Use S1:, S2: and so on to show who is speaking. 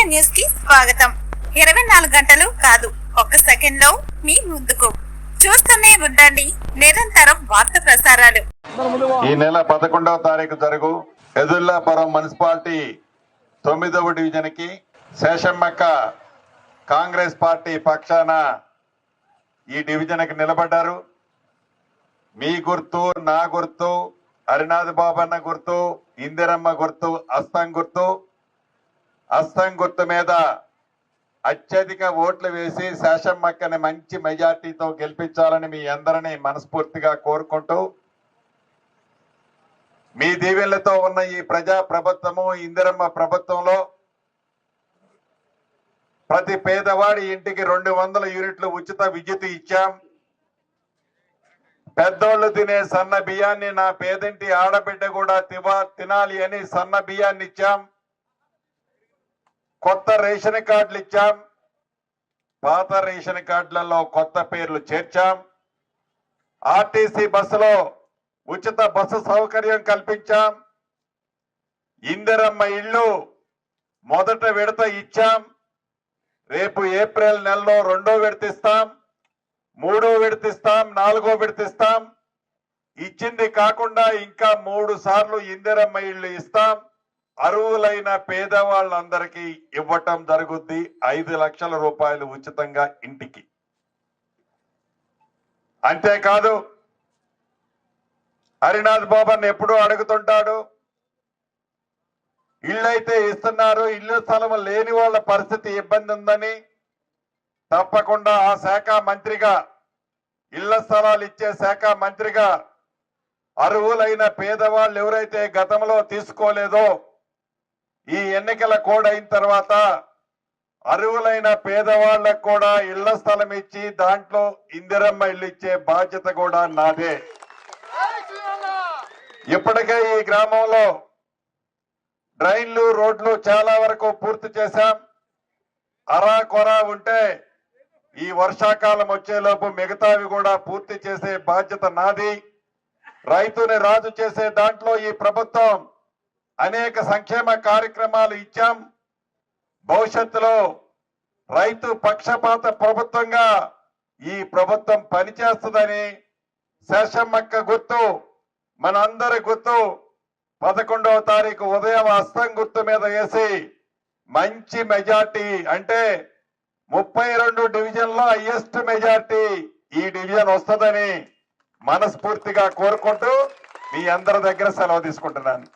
S1: స్వాగతం. ఇరవై నాలుగు గంటలు కాదు ఒక్క సెకండ్లో మీ ముందుకు. చూస్తూనే ఉండండి నిరంతరం వార్త ప్రసారాలు.
S2: ఈ నెల పదకొండవ తారీఖు జరుగు ఎదుల్లాపురం మున్సిపాలిటీ తొమ్మిదవ డివిజన్కి శేషమ్మక్క కాంగ్రెస్ పార్టీ పక్షాన ఈ డివిజన్కి నిలబడ్డారు. మీ గుర్తు నా గుర్తు హరినాథ్ బాబన్న గుర్తు ఇందిరమ్మ గుర్తు అస్తం గుర్తు హస్తం గుర్తు మీద అత్యధిక ఓట్లు వేసి శేషమ్మక్కని మంచి మెజార్టీతో గెలిపించాలని మీ అందరినీ మనస్ఫూర్తిగా కోరుకుంటూ మీ దీవెనలతో ఉన్న ఈ ప్రజా ప్రభుత్వము ఇందిరమ్మ ప్రభుత్వంలో ప్రతి పేదవాడి ఇంటికి రెండు వందల యూనిట్లు ఉచిత విద్యుత్ ఇచ్చాం. పెద్దోళ్ళు తినే సన్న బియ్యాన్ని నా పేదింటి ఆడబిడ్డ కూడా తివా తినాలి అని సన్న బియ్యాన్ని ఇచ్చాం కొత్త రేషన్ కార్డులు ఇచ్చాం. పాత రేషన్ కార్డులలో కొత్త పేర్లు చేర్చాం. ఆర్టీసీ బస్సులో ఉచిత బస్సు సౌకర్యం కల్పించాం. ఇందిరమ్మ ఇల్లు మొదట విడత ఇచ్చాం. రేపు ఏప్రిల్ నెలలో రెండో విడతిస్తాం మూడో విడతిస్తాం నాలుగో విడతిస్తాం ఇచ్చింది కాకుండా ఇంకా మూడు సార్లు ఇందిరమ్మ ఇల్లు ఇస్తాం. అరువులైన పేదవాళ్ళందరికీ ఇవ్వటం జరుగుద్ది ఐదు లక్షల రూపాయలు ఉచితంగా ఇంటికి. అంతేకాదు హరినాథ్ బాబన్ ఎప్పుడూ అడుగుతుంటాడు ఇళ్ళైతే ఇస్తున్నారు ఇల్లు స్థలం లేని వాళ్ళ పరిస్థితి ఇబ్బంది ఉందని. తప్పకుండా ఆ శాఖ మంత్రిగా ఇళ్ళ స్థలాలు ఇచ్చే శాఖ మంత్రిగా అర్హులైన పేదవాళ్ళు ఎవరైతే గతంలో తీసుకోలేదో ఈ ఎన్నికల కోడ్ అయిన తర్వాత అరువులైన పేదవాళ్ళకు కూడా ఇళ్ళ స్థలం ఇచ్చి దాంట్లో ఇందిరమ్మ ఇల్లు ఇచ్చే బాధ్యత కూడా నాదే. ఇప్పటికే ఈ గ్రామంలో డ్రైన్లు రోడ్లు చాలా వరకు పూర్తి చేశాం. అరా కొరా ఉంటే ఈ వర్షాకాలం వచ్చేలోపు మిగతావి కూడా పూర్తి చేసే బాధ్యత నాది. రైతుని రాజు చేసే దాంట్లో ఈ ప్రభుత్వం అనేక సంక్షేమ కార్యక్రమాలు ఇచ్చాం. భవిష్యత్తులో రైతు పక్షపాత ప్రభుత్వంగా ఈ ప్రభుత్వం పనిచేస్తుందని శేషమ్మక్క గుర్తు మనందరి గుర్తు పదకొండవ తారీఖు ఉదయం అస్తం గుర్తు మీద వేసి మంచి మెజార్టీ అంటే ముప్పై రెండు డివిజన్లో హైయెస్ట్ మెజార్టీ ఈ డివిజన్ వస్తుందని మనస్ఫూర్తిగా కోరుకుంటూ మీ అందరి దగ్గర సెలవు తీసుకుంటున్నాను.